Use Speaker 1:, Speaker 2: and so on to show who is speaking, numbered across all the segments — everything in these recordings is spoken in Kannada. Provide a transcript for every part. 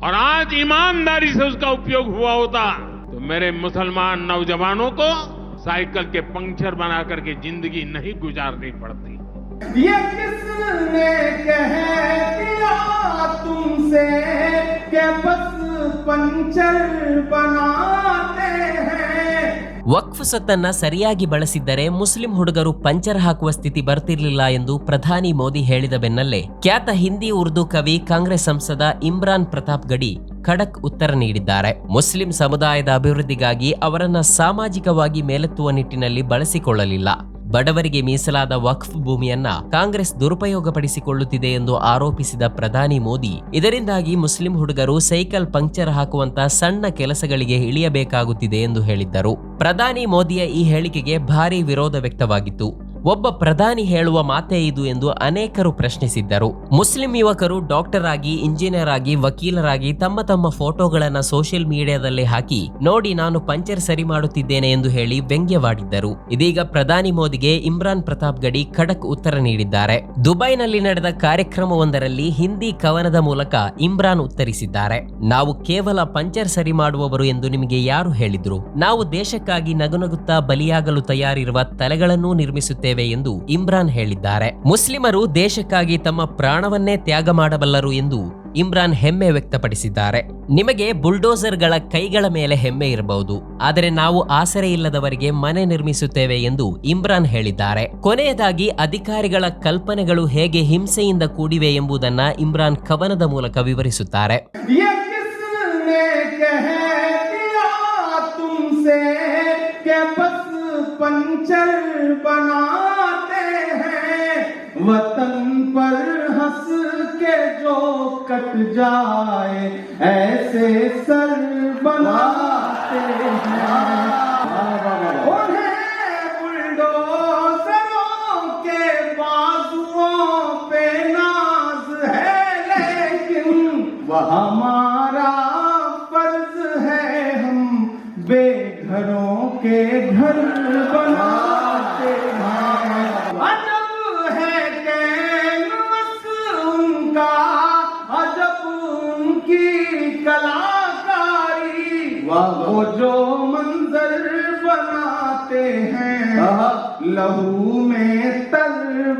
Speaker 1: اور آج ایمانداری سے اس کا اپیوگ ہوا ہوتا تو میرے مسلمان نوجوانوں کو سائیکل کے پنکچر بنا کر کے زندگی نہیں
Speaker 2: گزارنی پڑتی۔ یہ کس نے کہہ تم سے کہ بس پنکچر بنا
Speaker 3: ವಕ್ಫ್ ಸೊತ್ತನ್ನ ಸರಿಯಾಗಿ ಬಳಸಿದ್ದರೆ ಮುಸ್ಲಿಂ ಹುಡುಗರು ಪಂಚರ್ ಹಾಕುವ ಸ್ಥಿತಿ ಬರ್ತಿರಲಿಲ್ಲ ಎಂದು ಪ್ರಧಾನಿ ಮೋದಿ ಹೇಳಿದ ಬೆನ್ನಲ್ಲೇ. ಖ್ಯಾತ ಹಿಂದಿ ಉರ್ದು ಕವಿ, ಕಾಂಗ್ರೆಸ್ ಸಂಸದ ಇಮ್ರಾನ್ ಪ್ರತಾಪ್ ಗಡಿ ಖಡಕ್ ಉತ್ತರ ನೀಡಿದ್ದಾರೆ. ಮುಸ್ಲಿಂ ಸಮುದಾಯದ ಅಭಿವೃದ್ಧಿಗಾಗಿ ಅವರನ್ನ ಸಾಮಾಜಿಕವಾಗಿ ಮೇಲೆತ್ತುವ ನಿಟ್ಟಿನಲ್ಲಿ ಬಳಸಿಕೊಳ್ಳಲಿಲ್ಲ. ಬಡವರಿಗೆ ಮೀಸಲಾದ ವಕ್ಫ್ ಭೂಮಿಯನ್ನ ಕಾಂಗ್ರೆಸ್ ದುರುಪಯೋಗಪಡಿಸಿಕೊಳ್ಳುತ್ತಿದೆ ಎಂದು ಆರೋಪಿಸಿದ ಪ್ರಧಾನಿ ಮೋದಿ, ಇದರಿಂದಾಗಿ ಮುಸ್ಲಿಂ ಹುಡುಗರು ಸೈಕಲ್ ಪಂಕ್ಚರ್ ಹಾಕುವಂತ ಸಣ್ಣ ಕೆಲಸಗಳಿಗೆ ಇಳಿಯಬೇಕಾಗುತ್ತಿದೆ ಎಂದು ಹೇಳಿದ್ದರು. ಪ್ರಧಾನಿ ಮೋದಿಯ ಈ ಹೇಳಿಕೆಗೆ ಭಾರೀ ವಿರೋಧ ವ್ಯಕ್ತವಾಗಿತ್ತು. ಒಬ್ಬ ಪ್ರಧಾನಿ ಹೇಳುವ ಮಾತೇ ಇದು ಎಂದು ಅನೇಕರು ಪ್ರಶ್ನಿಸಿದ್ದರು. ಮುಸ್ಲಿಂ ಯುವಕರು ಡಾಕ್ಟರ್ ಆಗಿ, ಇಂಜಿನಿಯರ್ ಆಗಿ, ವಕೀಲರಾಗಿ ತಮ್ಮ ತಮ್ಮ ಫೋಟೋಗಳನ್ನು ಸೋಷಿಯಲ್ ಮೀಡಿಯಾದಲ್ಲಿ ಹಾಕಿ, ನೋಡಿ ನಾನು ಪಂಚರ್ ಸರಿ ಮಾಡುತ್ತಿದ್ದೇನೆ ಎಂದು ಹೇಳಿ ವ್ಯಂಗ್ಯವಾಡಿದ್ದರು. ಇದೀಗ ಪ್ರಧಾನಿ ಮೋದಿಗೆ ಇಮ್ರಾನ್ ಪ್ರತಾಪ್ ಗಡಿ ಖಡಕ್ ಉತ್ತರ ನೀಡಿದ್ದಾರೆ. ದುಬೈನಲ್ಲಿ ನಡೆದ ಕಾರ್ಯಕ್ರಮವೊಂದರಲ್ಲಿ ಹಿಂದಿ ಕವನದ ಮೂಲಕ ಇಮ್ರಾನ್ ಉತ್ತರಿಸಿದ್ದಾರೆ. ನಾವು ಕೇವಲ ಪಂಚರ್ ಸರಿ ಮಾಡುವವರು ಎಂದು ನಿಮಗೆ ಯಾರು ಹೇಳಿದ್ರು? ನಾವು ದೇಶಕ್ಕಾಗಿ ನಗುನಗುತ್ತಾ ಬಲಿಯಾಗಲು ತಯಾರಿರುವ ತಲೆಗಳನ್ನೂ ನಿರ್ಮಿಸುತ್ತೇವೆ ಎಂದು ಇಮ್ರಾನ್ ಹೇಳಿದ್ದಾರೆ. ಮುಸ್ಲಿಮರು ದೇಶಕ್ಕಾಗಿ ತಮ್ಮ ಪ್ರಾಣವನ್ನೇ ತ್ಯಾಗ ಮಾಡಬಲ್ಲರು ಎಂದು ಇಮ್ರಾನ್ ಹೆಮ್ಮೆ ವ್ಯಕ್ತಪಡಿಸಿದ್ದಾರೆ. ನಿಮಗೆ ಬುಲ್ಡೋಸರ್ಗಳ ಕೈಗಳ ಮೇಲೆ ಹೆಮ್ಮೆ ಇರಬಹುದು. ಆದರೆ ನಾವು ಆಸರೆ ಇಲ್ಲದವರಿಗೆ ಮನೆ ನಿರ್ಮಿಸುತ್ತೇವೆ ಎಂದು ಇಮ್ರಾನ್ ಹೇಳಿದ್ದಾರೆ. ಕೊನೆಯದಾಗಿ, ಅಧಿಕಾರಿಗಳ ಕಲ್ಪನೆಗಳು ಹೇಗೆ ಹಿಂಸೆಯಿಂದ ಕೂಡಿವೆ ಎಂಬುದನ್ನ ಇಮ್ರಾನ್ ಕವನದ ಮೂಲಕ ವಿವರಿಸುತ್ತಾರೆ.
Speaker 2: پنچر بناتے ہیں۔ وطن پر ہنس کے جو کٹ جائے ایسے سر بنا گھروں کے گھر بناتے ہیں۔ عجب ہے کینوس ان کا عجب ان کی کلاکاری، وہ جو منظر بناتے ہیں، لہو میں تر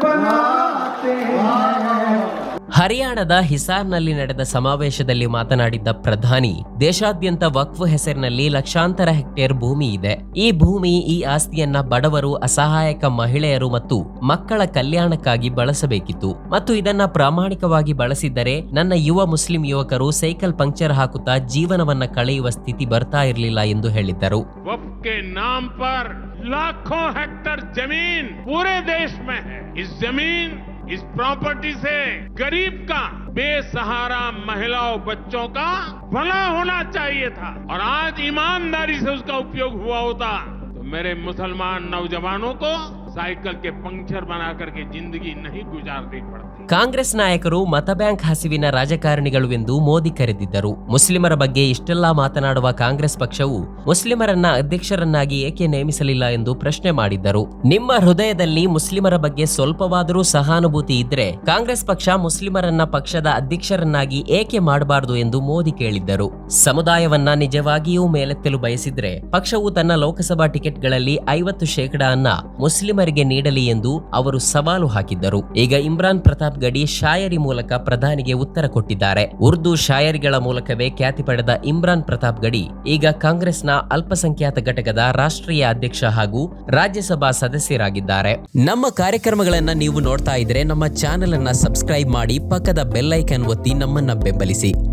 Speaker 2: بناتے ہیں۔
Speaker 3: ಹರಿಯಾಣದ ಹಿಸಾರ್ನಲ್ಲಿ ನಡೆದ ಸಮಾವೇಶದಲ್ಲಿ ಮಾತನಾಡಿದ್ದ ಪ್ರಧಾನಿ, ದೇಶಾದ್ಯಂತ ವಕ್ಫ್ ಹೆಸರಿನಲ್ಲಿ ಲಕ್ಷಾಂತರ ಹೆಕ್ಟೇರ್ ಭೂಮಿ ಇದೆ. ಈ ಭೂಮಿ, ಈ ಆಸ್ತಿಯನ್ನ ಬಡವರು, ಅಸಹಾಯಕ ಮಹಿಳೆಯರು ಮತ್ತು ಮಕ್ಕಳ ಕಲ್ಯಾಣಕ್ಕಾಗಿ ಬಳಸಬೇಕಿತ್ತು. ಮತ್ತು ಇದನ್ನ ಪ್ರಾಮಾಣಿಕವಾಗಿ ಬಳಸಿದ್ದರೆ ನನ್ನ ಯುವ ಮುಸ್ಲಿಂ ಯುವಕರು ಸೈಕಲ್ ಪಂಕ್ಚರ್ ಹಾಕುತ್ತಾ ಜೀವನವನ್ನ ಕಳೆಯುವ ಸ್ಥಿತಿ ಬರ್ತಾ ಇರಲಿಲ್ಲ ಎಂದು ಹೇಳಿದ್ದರು.
Speaker 1: वफ اس پراپرٹی سے گریب کا بے سہارا مہیلا بچوں کا بھلا ہونا چاہیے تھا۔ اور آج ایمانداری سے اس کا اپیوگ ہوا ہوتا۔ تو میرے مسلمان نوجوانوں کو سائیکل کے پنکچر بنا کر کے زندگی نہیں گزارنی پڑتا
Speaker 3: ಕಾಂಗ್ರೆಸ್ ನಾಯಕರು ಮತಬ್ಯಾಂಕ್ ಹಸಿವಿನ ರಾಜಕಾರಣಿಗಳು ಎಂದು ಮೋದಿ ಕರೆದಿದ್ದರು. ಮುಸ್ಲಿಮರ ಬಗ್ಗೆ ಇಷ್ಟೆಲ್ಲಾ ಮಾತನಾಡುವ ಕಾಂಗ್ರೆಸ್ ಪಕ್ಷವು ಮುಸ್ಲಿಮರನ್ನ ಅಧ್ಯಕ್ಷರನ್ನಾಗಿ ಏಕೆ ನೇಮಿಸಲಿಲ್ಲ ಎಂದು ಪ್ರಶ್ನೆ ಮಾಡಿದ್ದರು. ನಿಮ್ಮ ಹೃದಯದಲ್ಲಿ ಮುಸ್ಲಿಮರ ಬಗ್ಗೆ ಸ್ವಲ್ಪವಾದರೂ ಸಹಾನುಭೂತಿ ಇದ್ರೆ ಕಾಂಗ್ರೆಸ್ ಪಕ್ಷ ಮುಸ್ಲಿಮರನ್ನ ಪಕ್ಷದ ಅಧ್ಯಕ್ಷರನ್ನಾಗಿ ಏಕೆ ಮಾಡಬಾರದು ಎಂದು ಮೋದಿ ಕೇಳಿದ್ದರು. ಸಮುದಾಯವನ್ನ ನಿಜವಾಗಿಯೂ ಮೇಲೆತ್ತಲು ಬಯಸಿದ್ರೆ ಪಕ್ಷವು ತನ್ನ ಲೋಕಸಭಾ ಟಿಕೆಟ್ಗಳಲ್ಲಿ ಐವತ್ತು ಶೇಕಡಾವನ್ನ ಮುಸ್ಲಿಮರಿಗೆ ನೀಡಲಿ ಎಂದು ಅವರು ಸವಾಲು ಹಾಕಿದ್ದರು. ಈಗ ಇಮ್ರಾನ್ ಪ್ರತಾಪ್ ಗಡಿ ಶಾಯರಿ ಮೂಲಕ ಪ್ರಧಾನಿಗೆ ಉತ್ತರ ಕೊಟ್ಟಿದ್ದಾರೆ. ಉರ್ದು ಶಾಯರಿಗಳ ಮೂಲಕವೇ ಖ್ಯಾತಿ ಪಡೆದ ಇಮ್ರಾನ್ ಪ್ರತಾಪ್ ಗಡಿ, ಈಗ ಕಾಂಗ್ರೆಸ್ನ ಅಲ್ಪಸಂಖ್ಯಾತ ಘಟಕದ ರಾಷ್ಟ್ರೀಯ ಅಧ್ಯಕ್ಷ ಹಾಗೂ ರಾಜ್ಯಸಭಾ ಸದಸ್ಯರಾಗಿದ್ದಾರೆ. ನಮ್ಮ ಕಾರ್ಯಕ್ರಮಗಳನ್ನ ನೀವು ನೋಡ್ತಾ ಇದ್ರೆ ನಮ್ಮ ಚಾನೆಲ್ ಅನ್ನ ಸಬ್ಸ್ಕ್ರೈಬ್ ಮಾಡಿ ಪಕ್ಕದ ಬೆಲ್ಲೈಕನ್ ಒತ್ತಿ ನಮ್ಮನ್ನ ಬೆಂಬಲಿಸಿ.